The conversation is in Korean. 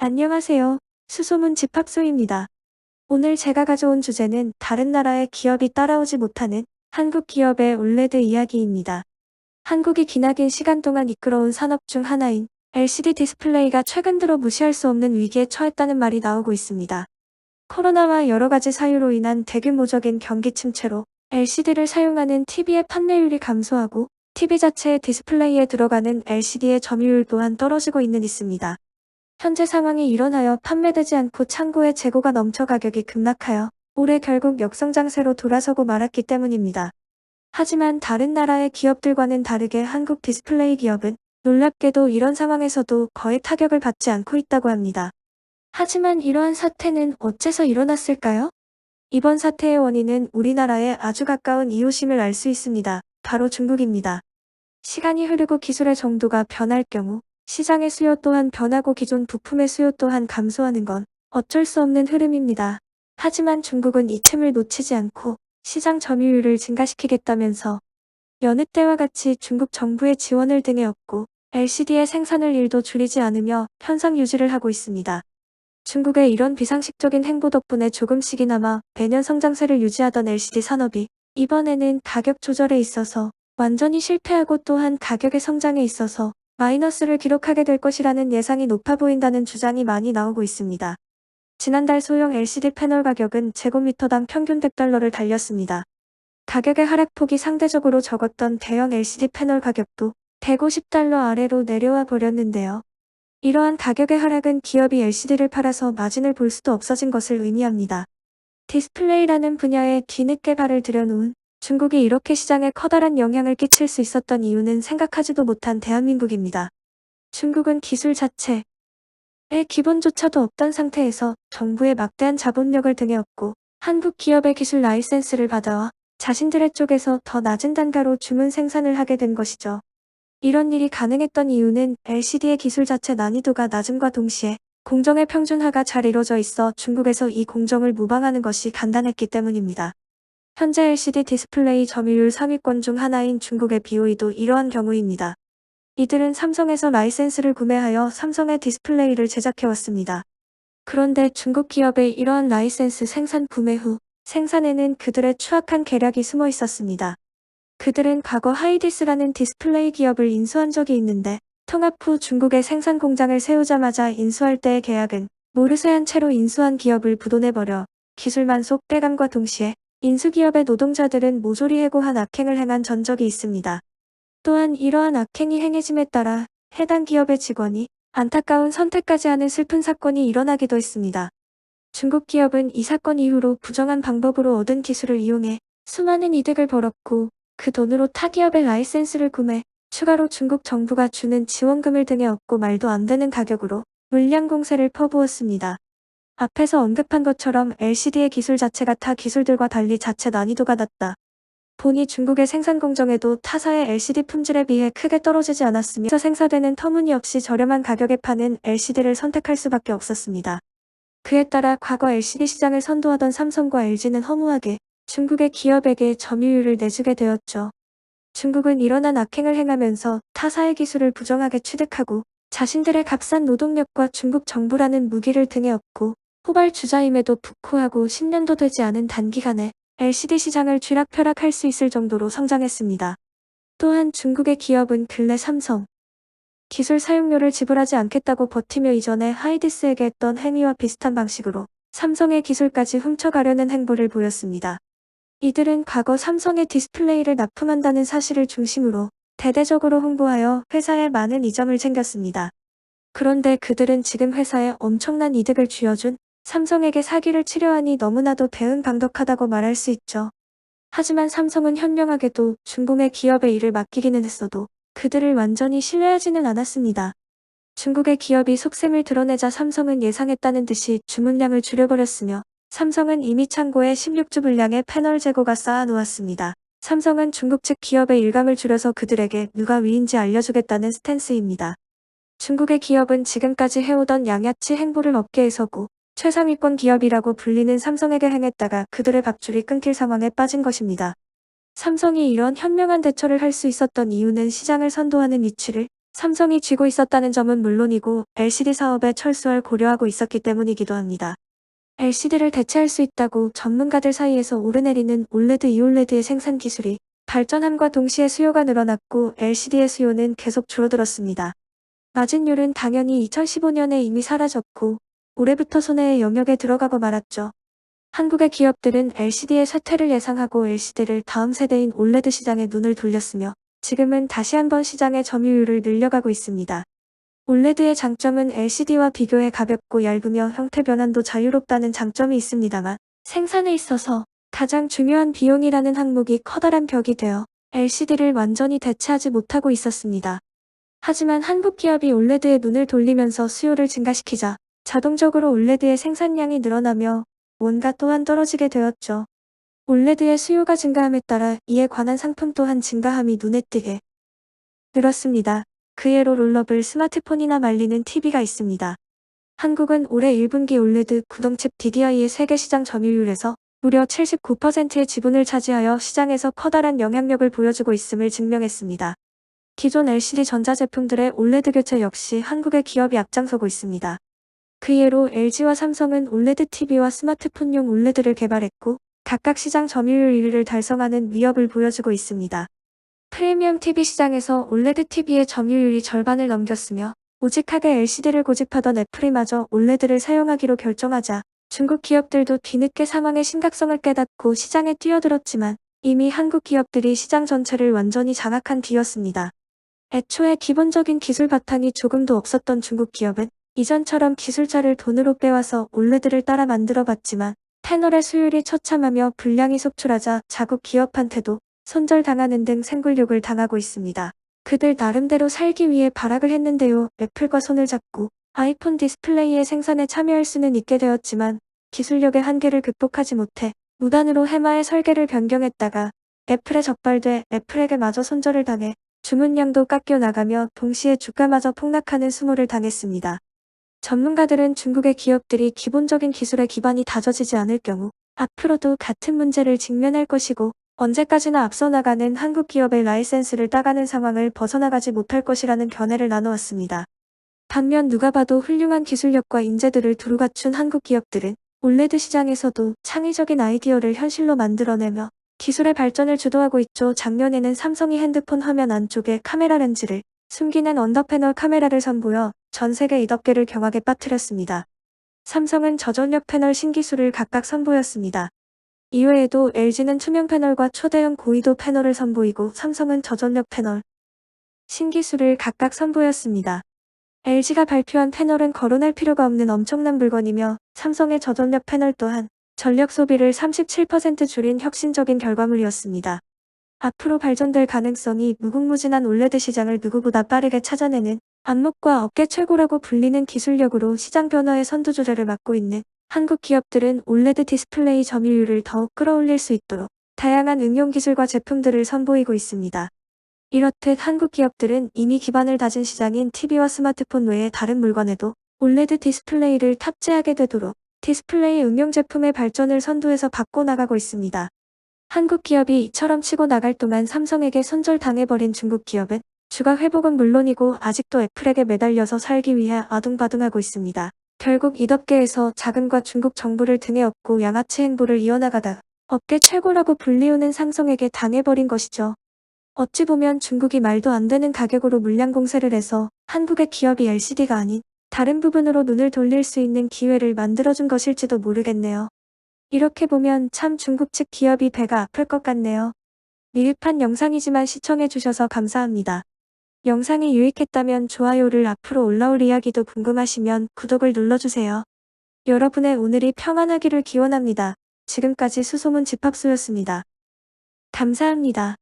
안녕하세요. 수소문 집합소입니다. 오늘 제가 가져온 주제는 다른 나라의 기업이 따라오지 못하는 한국 기업의 올레드 이야기입니다. 한국이 기나긴 시간 동안 이끌어온 산업 중 하나인 LCD 디스플레이가 최근 들어 무시할 수 없는 위기에 처했다는 말이 나오고 있습니다. 코로나와 여러 가지 사유로 인한 대규모적인 경기 침체로 LCD를 사용하는 TV의 판매율이 감소하고 TV 자체의 디스플레이에 들어가는 LCD의 점유율 또한 떨어지고 있는 있습니다. 현재 상황이 일어나여 판매되지 않고 창고에 재고가 넘쳐 가격이 급락하여 올해 결국 역성장세로 돌아서고 말았기 때문입니다. 하지만 다른 나라의 기업들과는 다르게 한국 디스플레이 기업은 놀랍게도 이런 상황에서도 거의 타격을 받지 않고 있다고 합니다. 하지만 이러한 사태는 어째서 일어났을까요? 이번 사태의 원인은 우리나라에 아주 가까운 이웃임을 알 수 있습니다. 바로 중국입니다. 시간이 흐르고 기술의 정도가 변할 경우 시장의 수요 또한 변하고 기존 부품의 수요 또한 감소하는 건 어쩔 수 없는 흐름입니다. 하지만 중국은 이 틈을 놓치지 않고 시장 점유율을 증가시키겠다면서 여느 때와 같이 중국 정부의 지원을 등에 얻고 LCD의 생산을 일도 줄이지 않으며 현상 유지를 하고 있습니다. 중국의 이런 비상식적인 행보 덕분에 조금씩이나마 매년 성장세를 유지하던 LCD 산업이 이번에는 가격 조절에 있어서 완전히 실패하고 또한 가격의 성장에 있어서 마이너스를 기록하게 될 것이라는 예상이 높아 보인다는 주장이 많이 나오고 있습니다. 지난달 소형 LCD 패널 가격은 제곱미터당 평균 100달러를 달렸습니다. 가격의 하락폭이 상대적으로 적었던 대형 LCD 패널 가격도 150달러 아래로 내려와 버렸는데요. 이러한 가격의 하락은 기업이 LCD를 팔아서 마진을 볼 수도 없어진 것을 의미합니다. 디스플레이라는 분야에 뒤늦게 발을 들여놓은 중국이 이렇게 시장에 커다란 영향을 끼칠 수 있었던 이유는 생각하지도 못한 대한민국입니다. 중국은 기술 자체에 기본조차도 없던 상태에서 정부의 막대한 자본력을 등에 업고 한국 기업의 기술 라이센스를 받아와 자신들의 쪽에서 더 낮은 단가로 주문 생산을 하게 된 것이죠. 이런 일이 가능했던 이유는 LCD의 기술 자체 난이도가 낮음과 동시에 공정의 평준화가 잘 이루어져 있어 중국에서 이 공정을 모방하는 것이 간단했기 때문입니다. 현재 LCD 디스플레이 점유율 3위권 중 하나인 중국의 BOE도 이러한 경우입니다. 이들은 삼성에서 라이센스를 구매하여 삼성의 디스플레이를 제작해왔습니다. 그런데 중국 기업의 이러한 라이센스 생산 구매 후 생산에는 그들의 추악한 계략이 숨어 있었습니다. 그들은 과거 하이디스라는 디스플레이 기업을 인수한 적이 있는데 통합 후 중국의 생산 공장을 세우자마자 인수할 때의 계약은 모르쇠한 채로 인수한 기업을 부도내버려 기술만 속 빼감과 동시에 인수기업의 노동자들은 모조리 해고한 악행을 행한 전적이 있습니다. 또한 이러한 악행이 행해짐에 따라 해당 기업의 직원이 안타까운 선택까지 하는 슬픈 사건이 일어나기도 했습니다. 중국 기업은 이 사건 이후로 부정한 방법으로 얻은 기술을 이용해 수많은 이득을 벌었고 그 돈으로 타 기업의 라이센스를 구매, 추가로 중국 정부가 주는 지원금을 등에 얻고 말도 안 되는 가격으로 물량 공세를 퍼부었습니다. 앞에서 언급한 것처럼 LCD의 기술 자체가 타 기술들과 달리 자체 난이도가 낮다. 보니 중국의 생산 공정에도 타사의 LCD 품질에 비해 크게 떨어지지 않았으며 생산되는 터무니없이 저렴한 가격에 파는 LCD를 선택할 수밖에 없었습니다. 그에 따라 과거 LCD 시장을 선도하던 삼성과 LG는 허무하게 중국의 기업에게 점유율을 내주게 되었죠. 중국은 일어난 악행을 행하면서 타사의 기술을 부정하게 취득하고 자신들의 값싼 노동력과 중국 정부라는 무기를 등에 업고 후발주자임에도 부쿠하고 10년도 되지 않은 단기간에 LCD 시장을 쥐락펴락할 수 있을 정도로 성장했습니다. 또한 중국의 기업은 근래 삼성 기술 사용료를 지불하지 않겠다고 버티며 이전에 하이디스에게 했던 행위와 비슷한 방식으로 삼성의 기술까지 훔쳐가려는 행보를 보였습니다. 이들은 과거 삼성의 디스플레이를 납품한다는 사실을 중심으로 대대적으로 홍보하여 회사에 많은 이점을 챙겼습니다. 그런데 그들은 지금 회사에 엄청난 이득을 쥐어준 삼성에게 사기를 치려 하니 너무나도 대응방덕하다고 말할 수 있죠. 하지만 삼성은 현명하게도 중공의 기업에 일을 맡기기는 했어도 그들을 완전히 신뢰하지는 않았습니다. 중국의 기업이 속셈을 드러내자 삼성은 예상했다는 듯이 주문량을 줄여버렸으며 삼성은 이미 창고에 16주 분량의 패널 재고가 쌓아놓았습니다. 삼성은 중국 측 기업의 일감을 줄여서 그들에게 누가 위인지 알려주겠다는 스탠스입니다. 중국의 기업은 지금까지 해오던 양아치 행보를 업계에서고 최상위권 기업이라고 불리는 삼성에게 행했다가 그들의 밥줄이 끊길 상황에 빠진 것입니다. 삼성이 이런 현명한 대처를 할 수 있었던 이유는 시장을 선도하는 위치를 삼성이 쥐고 있었다는 점은 물론이고 LCD 사업에 철수할 고려하고 있었기 때문이기도 합니다. LCD를 대체할 수 있다고 전문가들 사이에서 오르내리는 올레드 이올레드의 생산 기술이 발전함과 동시에 수요가 늘어났고 LCD의 수요는 계속 줄어들었습니다. 마진율은 당연히 2015년에 이미 사라졌고 올해부터 손해의 영역에 들어가고 말았죠. 한국의 기업들은 LCD의 쇠퇴를 예상하고 LCD를 다음 세대인 올레드 시장에 눈을 돌렸으며 지금은 다시 한번 시장의 점유율을 늘려가고 있습니다. 올레드의 장점은 LCD와 비교해 가볍고 얇으며 형태 변환도 자유롭다는 장점이 있습니다만 생산에 있어서 가장 중요한 비용이라는 항목이 커다란 벽이 되어 LCD를 완전히 대체하지 못하고 있었습니다. 하지만 한국 기업이 올레드에 눈을 돌리면서 수요를 증가시키자 자동적으로 올레드의 생산량이 늘어나며 원가 또한 떨어지게 되었죠. 올레드의 수요가 증가함에 따라 이에 관한 상품 또한 증가함이 눈에 띄게 늘었습니다. 그 예로 롤러블 스마트폰이나 말리는 TV가 있습니다. 한국은 올해 1분기 올레드 구동칩 DDI의 세계 시장 점유율에서 무려 79%의 지분을 차지하여 시장에서 커다란 영향력을 보여주고 있음을 증명했습니다. 기존 LCD 전자제품들의 올레드 교체 역시 한국의 기업이 앞장서고 있습니다. 그 예로 LG와 삼성은 올레드 TV와 스마트폰용 올레드를 개발했고 각각 시장 점유율 1위를 달성하는 위협을 보여주고 있습니다. 프리미엄 TV 시장에서 올레드 TV의 점유율이 절반을 넘겼으며 오직하게 LCD를 고집하던 애플이 마저 올레드를 사용하기로 결정하자 중국 기업들도 뒤늦게 상황의 심각성을 깨닫고 시장에 뛰어들었지만 이미 한국 기업들이 시장 전체를 완전히 장악한 뒤였습니다. 애초에 기본적인 기술 바탕이 조금도 없었던 중국 기업은 이전처럼 기술자를 돈으로 빼와서 올레드를 따라 만들어봤지만 패널의 수율이 처참하며 불량이 속출하자 자국 기업한테도 손절당하는 등 생굴욕을 당하고 있습니다. 그들 나름대로 살기 위해 발악을 했는데요. 애플과 손을 잡고 아이폰 디스플레이의 생산에 참여할 수는 있게 되었지만 기술력의 한계를 극복하지 못해 무단으로 해마의 설계를 변경했다가 애플에 적발돼 애플에게 마저 손절을 당해 주문량도 깎여 나가며 동시에 주가마저 폭락하는 수모를 당했습니다. 전문가들은 중국의 기업들이 기본적인 기술의 기반이 다져지지 않을 경우 앞으로도 같은 문제를 직면할 것이고 언제까지나 앞서 나가는 한국 기업의 라이센스를 따가는 상황을 벗어나가지 못할 것이라는 견해를 나누었습니다. 반면 누가 봐도 훌륭한 기술력과 인재들을 두루 갖춘 한국 기업들은 올레드 시장에서도 창의적인 아이디어를 현실로 만들어내며 기술의 발전을 주도하고 있죠. 작년에는 삼성이 핸드폰 화면 안쪽에 카메라 렌즈를 숨기는 언더패널 카메라를 선보여 전 세계 2덕개를 경악에 빠뜨렸습니다. 삼성은 저전력 패널 신기술을 각각 선보였습니다. 이외에도 LG는 투명 패널과 초대형 고위도 패널을 선보이고 삼성은 저전력 패널 신기술을 각각 선보였습니다. LG가 발표한 패널은 거론할 필요가 없는 엄청난 물건이며 삼성의 저전력 패널 또한 전력 소비를 37% 줄인 혁신적인 결과물이었습니다. 앞으로 발전될 가능성이 무궁무진한 올레드 시장을 누구보다 빠르게 찾아내는 안목과 업계 최고라고 불리는 기술력으로 시장 변화의 선두주자를 맡고 있는 한국 기업들은 올레드 디스플레이 점유율을 더욱 끌어올릴 수 있도록 다양한 응용 기술과 제품들을 선보이고 있습니다. 이렇듯 한국 기업들은 이미 기반을 다진 시장인 TV와 스마트폰 외의 다른 물건에도 올레드 디스플레이를 탑재하게 되도록 디스플레이 응용 제품의 발전을 선두에서 바꿔나가고 있습니다. 한국 기업이 이처럼 치고 나갈 동안 삼성에게 손절당해버린 중국 기업은 주가 회복은 물론이고 아직도 애플에게 매달려서 살기 위해 아둥바둥하고 있습니다. 결국 이덕계에서 자금과 중국 정부를 등에 업고 양아치 행보를 이어나가다 업계 최고라고 불리우는 삼성에게 당해버린 것이죠. 어찌 보면 중국이 말도 안 되는 가격으로 물량 공세를 해서 한국의 기업이 LCD가 아닌 다른 부분으로 눈을 돌릴 수 있는 기회를 만들어준 것일지도 모르겠네요. 이렇게 보면 참 중국 측 기업이 배가 아플 것 같네요. 미흡한 영상이지만 시청해주셔서 감사합니다. 영상이 유익했다면 좋아요를 앞으로 올라올 이야기도 궁금하시면 구독을 눌러주세요. 여러분의 오늘이 평안하기를 기원합니다. 지금까지 수소문 집합소였습니다. 감사합니다.